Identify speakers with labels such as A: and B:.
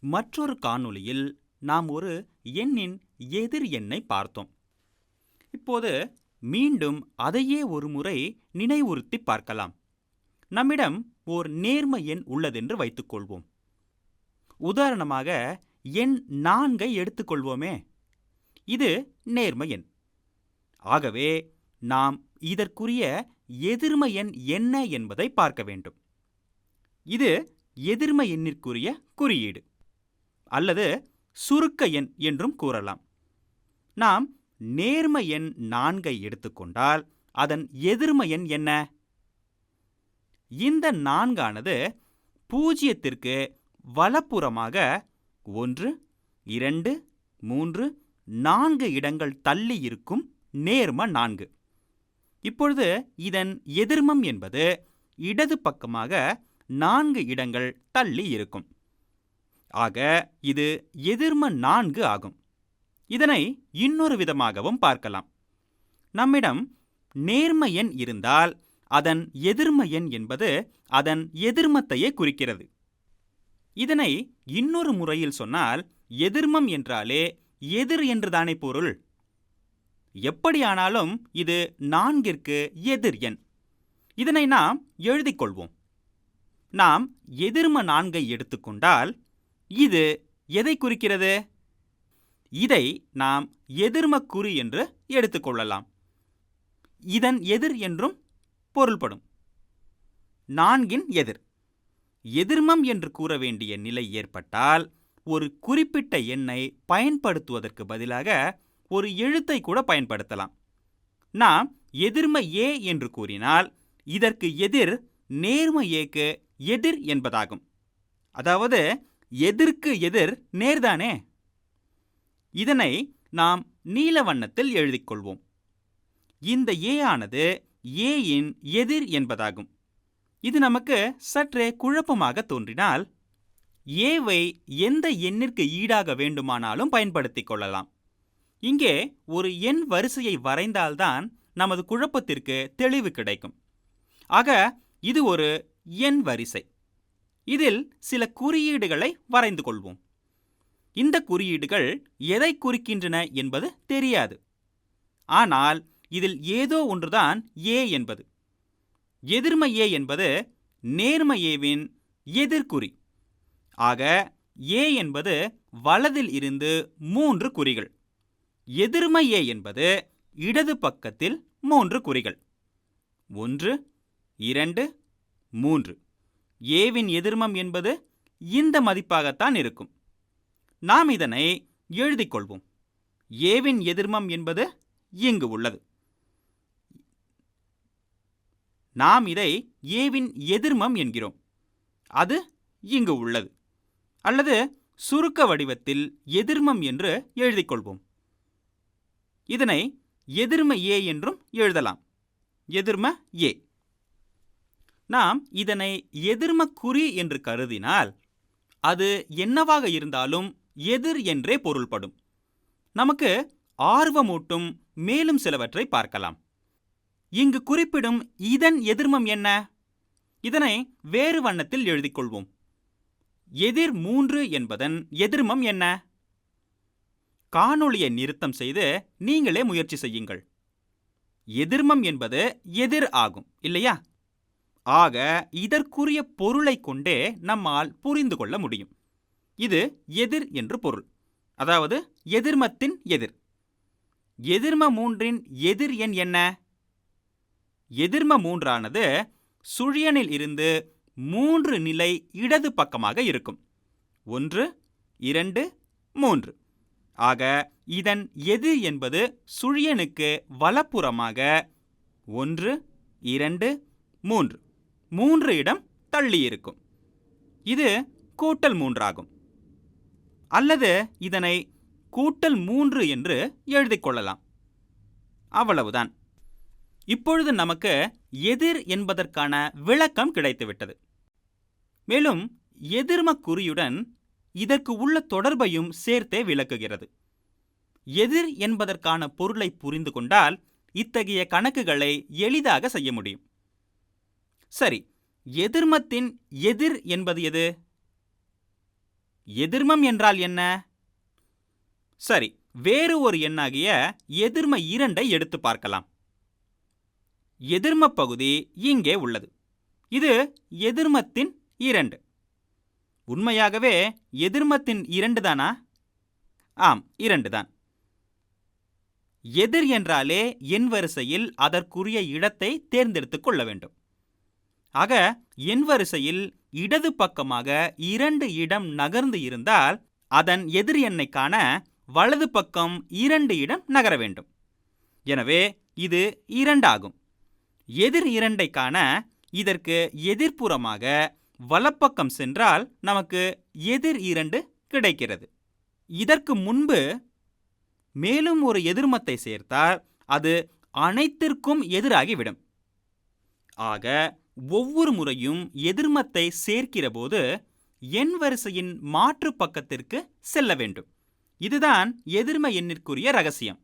A: மற்றொரு காணொளியில் நாம் ஒரு எண்ணின் எதிர் எண்ணை பார்த்தோம். இப்போது மீண்டும் அதையே ஒரு முறை நினைவுறுத்தி பார்க்கலாம். நம்மிடம் ஓர் நேர்ம எண் உள்ளதென்று வைத்துக்கொள்வோம். உதாரணமாக எண் நான்கை எடுத்துக்கொள்வோமே. இது நேர்ம எண். ஆகவே நாம் இதற்குரிய எதிர்ம எண் என்ன என்பதை பார்க்க வேண்டும். இது எதிர்ம எண்ணிற்குரிய குறியீடு. அல்லது சுருக்க எண் என்றும் கூறலாம். நாம் நேர்ம எண் நான்கை எடுத்துக்கொண்டால் அதன் எதிர்ம எண் என்ன? இந்த நான்கானது பூஜ்ஜியத்திற்கு வலப்புறமாக ஒன்று இரண்டு மூன்று நான்கு இடங்கள் தள்ளி இருக்கும் நேர்ம நான்கு. இப்பொழுது இதன் எதிர்மம் என்பது இடது பக்கமாக நான்கு இடங்கள் தள்ளி இருக்கும். ஆக இது எதிர்ம நான்கு ஆகும். இதனை இன்னொரு விதமாகவும் பார்க்கலாம். நம்மிடம் நேர்ம எண் இருந்தால் அதன் எதிர்ம எண் என்பது அதன் எதிர்மத்தையே குறிக்கிறது. இதனை இன்னொரு முறையில் சொன்னால் எதிர்மம் என்றாலே எதிர் என்றுதானே பொருள். எப்படியானாலும் இது நான்கிற்கு எதிர் எண். இதனை நாம் எழுதிக் கொள்வோம். நாம் எதிர்ம நான்கை எடுத்துக்கொண்டால் இது எதை குறிக்கிறது? இதை நாம் எதிர்மக்குறி என்று எடுத்துக்கொள்ளலாம் இதன் எதிர் என்றும் பொருள்படும். நான்கின் எதிர். எதிர்மம் என்று கூற வேண்டிய நிலை ஏற்பட்டால் ஒரு குறிப்பிட்ட எண்ணை பயன்படுத்துவதற்கு பதிலாக ஒரு எழுத்தை கூட பயன்படுத்தலாம். நாம் எதிர்ம ஏ என்று கூறினால் இதற்கு எதிர் நேர்ம ஏக்கு எதிர் என்பதாகும். அதாவது எதிர்க்கு எதிர் நேர்தானே? இதனை நாம் நீல வண்ணத்தில் எழுதிக் கொள்வோம் இந்த ஏ ஆனது ஏயின் எதிர் என்பதாகும். இது நமக்கு சற்றே குழப்பமாக தோன்றினால் ஏவை எந்த எண்ணிற்கு ஈடாக வேண்டுமானாலும் பயன்படுத்திக் கொள்ளலாம். இங்கே ஒரு எண் வரிசையை வரைந்தால்தான் நமது குழப்பத்திற்கு தெளிவு கிடைக்கும். ஆக இது ஒரு எண் வரிசை. இதில் சில குறியீடுகளை வரைந்து கொள்வோம். இந்த குறியீடுகள் எதை குறிக்கின்றன என்பது தெரியாது. ஆனால் இதில் ஏதோ ஒன்றுதான் ஏ என்பது. எதிர்ம ஏ என்பது நேர்ம ஏவின் எதிர்குறி. ஆக ஏ என்பது வலதில் இருந்து மூன்று குறிகள். எதிர்ம ஏ என்பது இடது பக்கத்தில் மூன்று குறிகள். ஒன்று இரண்டு மூன்று. ஏவின் எதிர்மம் என்பது இந்த மதிப்பாகத்தான் இருக்கும். நாம் இதனை எழுதிக் கொள்வோம். ஏவின் எதிர்மம் என்பது இங்கு உள்ளது. நாம் இதை ஏவின் எதிர்மம் என்கிறோம். அது இங்கு உள்ளது. அல்லது சுருக்க வடிவத்தில் எதிர்மம் என்று எழுதிக் கொள்வோம். இதனை எதிர்ம ஏ என்றும் எழுதலாம். எதிர்ம ஏ. நாம் இதனை எதிர்ம குறி என்று கருதினால் அது என்னவாக இருந்தாலும் எதிர் என்றே பொருள்படும். நமக்கு ஆர்வமூட்டும் மேலும் சிலவற்றை பார்க்கலாம். இங்கு குறிப்பிடும் இதன் எதிர்மம் என்ன? இதனை வேறு வண்ணத்தில் எழுதிக் கொள்வோம் எதிர் மூன்று என்பதன் எதிர்மம் என்ன? காணொளியை நிறுத்தம் செய்து நீங்களே முயற்சி செய்யுங்கள். எதிர்மம் என்பது எதிர் ஆகும் இல்லையா? ஆக இதற்குரிய பொருளை கொண்டே நம்மால் புரிந்து கொள்ள முடியும். இது எதிர் என்று பொருள். அதாவது எதிர்மத்தின் எதிர். எதிர்ம மூன்றின் எதிர் எண் என்ன? எதிர்ம மூன்றானது சுழியனில் இருந்து மூன்று நிலை இடது பக்கமாக இருக்கும். ஒன்று இரண்டு மூன்று. ஆக இதன் எது என்பது சுழியனுக்கு வலப்புறமாக ஒன்று இரண்டு மூன்று. மூன்று இடம் தள்ளி இருக்கும் இது கூட்டல் மூன்றாகும். அல்லது இதனை கூட்டல் மூன்று என்று எழுதிக் கொள்ளலாம். அவ்வளவுதான். இப்பொழுது நமக்கு எதிர் என்பதற்கான விளக்கம் கிடைத்துவிட்டது. மேலும் எதிர்ம குறியுடன் இதற்கு உள்ள தொடர்பையும் சேர்த்தே விளக்குகிறது. எதிர் என்பதற்கான பொருளை புரிந்து கொண்டால் இத்தகைய கணக்குகளை எளிதாக செய்ய முடியும். சரி எதிர்மத்தின் எதிர் என்பது எது? எதிர்மம் என்றால் என்ன? சரி வேறு ஒரு எண்ணாகிய எதிர்ம இரண்டை எடுத்து பார்க்கலாம். எதிர்ம பகுதி இங்கே உள்ளது. இது எதிர்மத்தின் இரண்டு. உண்மையாகவே எதிர்மத்தின் இரண்டு தானா? ஆம் இரண்டு தான். எதிர் என்றாலே எண் வரிசையில் அதற்குரிய இடத்தை தேர்ந்தெடுத்துக் கொள்ள வேண்டும். ஆக எண் வரிசையில் இடது பக்கமாக இரண்டு இடம் நகர்ந்து இருந்தால் அதன் எதிர் எண்ணை காண வலது பக்கம் இரண்டு இடம் நகர வேண்டும். எனவே இது இரண்டாகும். எதிர் இரண்டை காண இதற்கு எதிர்ப்புறமாக வலப்பக்கம் சென்றால் நமக்கு எதிர் இரண்டு கிடைக்கிறது. இதற்கு முன்பு மேலும் ஒரு எதிர்மத்தை சேர்த்தால் அது அனைத்திற்கும் எதிராகிவிடும். ஆக ஒவ்வொரு முறையும் எதிர்மத்தை சேர்க்கிறபோது எண் வரிசையின் மாற்று பக்கத்திற்கு செல்ல வேண்டும். இதுதான் எதிர்ம எண்ணிற்குரிய ரகசியம்.